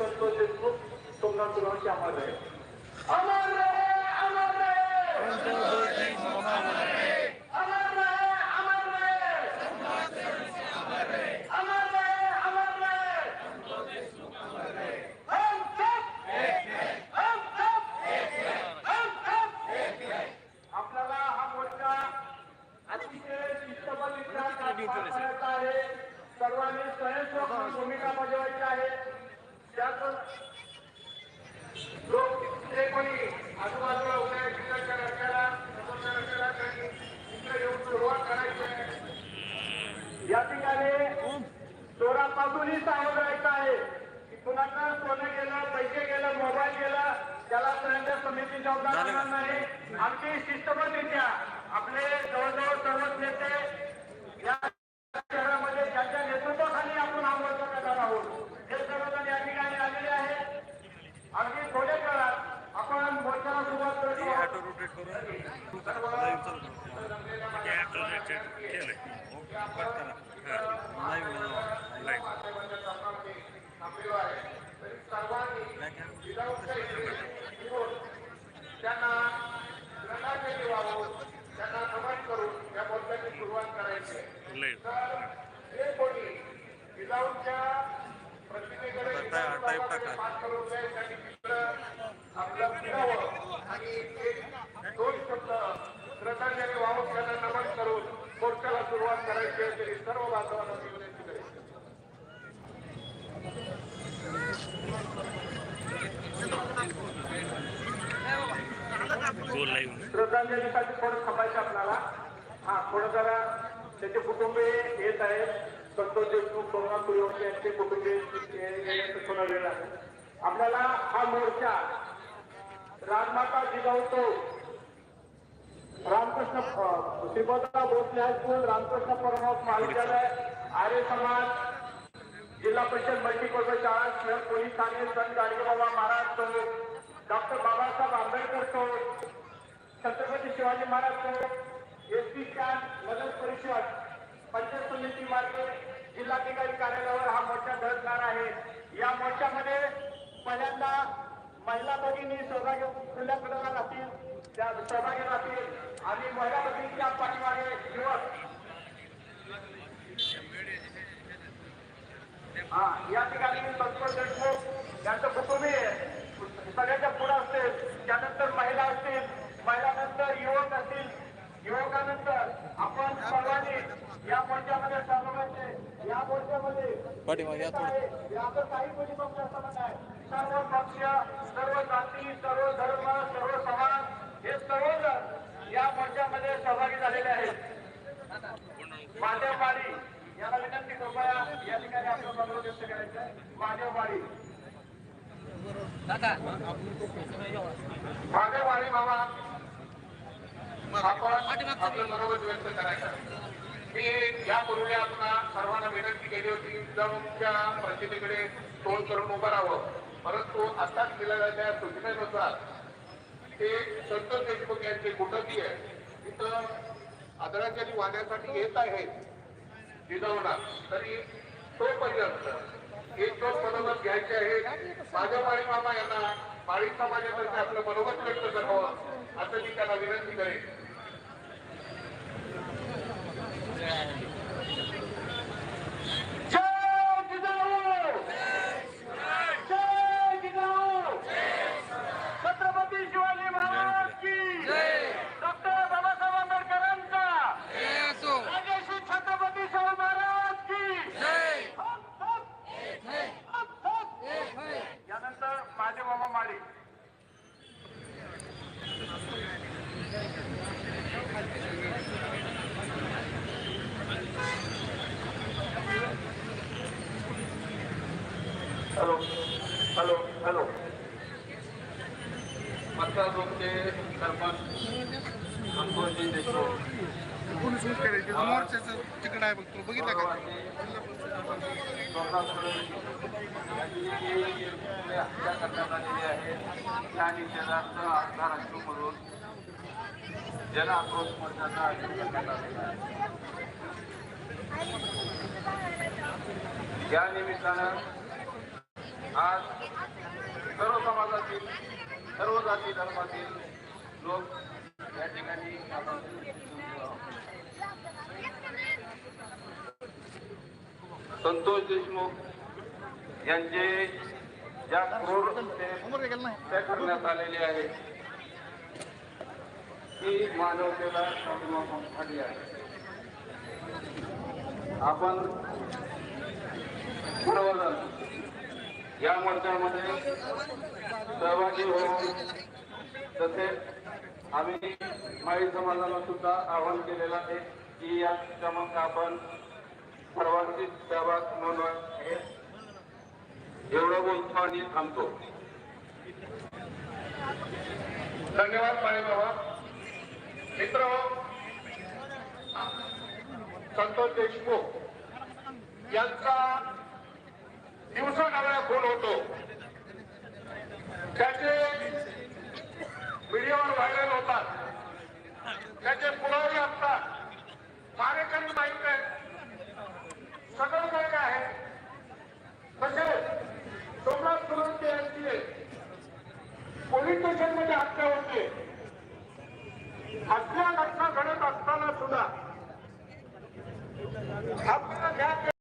संतोष देशमुख सोमनाथ सुरवंशी अमर रहे अमर रहे अमर रहे अमर रहे अमर रहे अमर रहे अमर रहे हम सब हम सब हम सब आपल्याला हा मोर्चा अतिशय शिस्तबद्धरित्या करायचा आहे सर्वांनी स्वयंसेवक भूमिका बजावायची आहे. त्यात लोक जे कोणी आजूबाजूला उभे आहेत तिकडच्या रस्त्याला समोरच्या रस्त्याला त्यांनी इकडे येऊन सुरुवात करायची आहे. या ठिकाणी चोरापासूनही सावध राहायचं आहे की कुणाचं सोनं गेलं पैसे गेलं मोबाईल गेला त्याला स्वयंसेवक समिती जबाबदार राहणार नाही. आमची शिस्तबद्धरित्या आपले जवळजवळ सर्वच नेते या शहरामध्ये ज्यांच्या नेतृत्वाखाली आपण हा मोर्चा करणार आहोत हे सर्वजण या ठिकाणी आलेले आहेत अगदी थोड्या काळात आपण मोर्चाला सुरुवात करतो ऑटो रोटेट करून लाईव्ह चालू करतो ऑटो रोटेट केलंय कट करा लाईव्ह लाईव्ह त्यांना श्रद्धांजली वाहून त्यांना नमन करून या सुरुवात करायची तर जे कोणी जिजाऊच्या प्रतिमेकडे. पाच रुपये त्यांनी तिकडं आपलं फिरावं आणि एक दोन शब्द श्रद्धांजली वाहून त्यांना नमन करून मोर्चाला सुरुवात करायची आहे तरी सर्व बांधवांना मी विनंती करेन गो लाईव्ह श्रद्धांजलीसाठी थोडं थांबायचं आपल्याला. हा थोडं जरा त्याचे कुटुंबीय येत आहेत. संतोष देशमुख करुणा सूर्यवंशी यांचे कुटुंबीय येण्याचं थोडा वेळ आहे आपल्याला हा मोर्चा राजमाता जिजाऊतो रामकृष्ण अं, भोसले हायस्कूल रामकृष्ण परमहंस महाविद्यालय आर्य समाज जिल्हा परिषद मल्टीपर्पज शाळा शहर पोलीस ठाणे संत गाडगेबाबा महाराज चौक डॉक्टर बाबासाहेब आंबेडकर चौक शिवाजी महाराज चौक एस टी स्टँड मदत परिषद पंचायत समिती मार्गे जिल्हाधिकारी कार्यालयावर हा मोर्चा धडकणार आहे. या मोर्चामध्ये पहिल्यांदा महिला भगिनी सहभागी खुल्या पदाला राहतील त्या सहभागी राहतील आणि महिला भगिनीच्या पाठीमागे युवक हा या ठिकाणी संतोष देशमुख यांचं कुटुंबीय सगळ्याच्या पुढे असतील त्यानंतर महिला असतील महिलानंतर युवक असतील युवकानंतर आपण सर्वांनी या मोर्चामध्ये सहभागाचे या मोर्चामध्ये पाठीमागे या सर्व पक्ष सर्व जाती सर्व धर्म सर्व समाज हे सर्वजण या मोर्चामध्ये सहभागी झालेले आहेत माळी याला विनंती कृपया या ठिकाणी आपलं व्यक्त करायचं आहे. महादेव माळी मामा आपण आपलं मनोगत व्यक्त करायचं मी यापूर्वी आपण सर्वांना विनंती केली होती तुमच्या प्रसिद्धीकडे तोंड करून उभं राहावं. परंतु आताच दिलेल्या त्या सूचनेनुसार ते संतोष देशमुख यांचे कुटुंबीय तिथं आदरांजली वाहण्यासाठी येत आहेत. जिजवणार तरी तोपर्यंत एक दोन मनोगत घ्यायचे आहेत माझ्या माळी मामा यांना माळी समाजातर्फे आपलं मनोगत व्यक्त करावं असं मी त्यांना विनंती करेन जय जिजाऊ जय जिजाऊ छत्रपती शिवाजी महाराज की डॉक्टर बाबासाहेब आंबेडकरांचा राजर्षी छत्रपती शिवाजी महाराज की हप, हप. हप, हप. यानंतर माझे मामा माळी हॅलो हॅलो हॅलो. मतदारोचे सरपंच संतोषजी देशमुख. करायचे मोर्चाचं तिकडं आहे बघ तू बघितलं का? हत्या करण्यात आलेली आहे त्या निषेधार्थ आज महाराष्ट्रामधून जन आक्रोश मोर्चाचं आयोजन करण्यात आलेलं आहे या निमित्तानं आज सर्व समाजातील सर्व जाती धर्मातील लोक या ठिकाणी संतोष देशमुख यांचे ज्या क्रोड हत्या करण्यात आलेले आहे ती मानवतेला झाली आहे. आपण सर्वजण या मोर्चामध्ये सहभागी होऊन तसेच आम्ही माई समाजाला सुद्धा आवाहन केलेलं आहे की या क्रमांक आपण सर्वांची सहभाग म्हणून एवढं बोलतो आणि थांबतो. धन्यवाद माई बाबा. मित्र हो, संतोष देशमुख यांचा दिवसानव्या खोल होतो. त्याचे व्हिडिओ व्हायरल होतात. त्याचे पुरावे असतात. कार्यक्रम माहीत आहे सगळं काय काय आहे. तसेच सोमनाथ सुरंते यांची पोलीस स्टेशन हत्या होते. हत्या घटना घडत असताना सुद्धा आपल्याला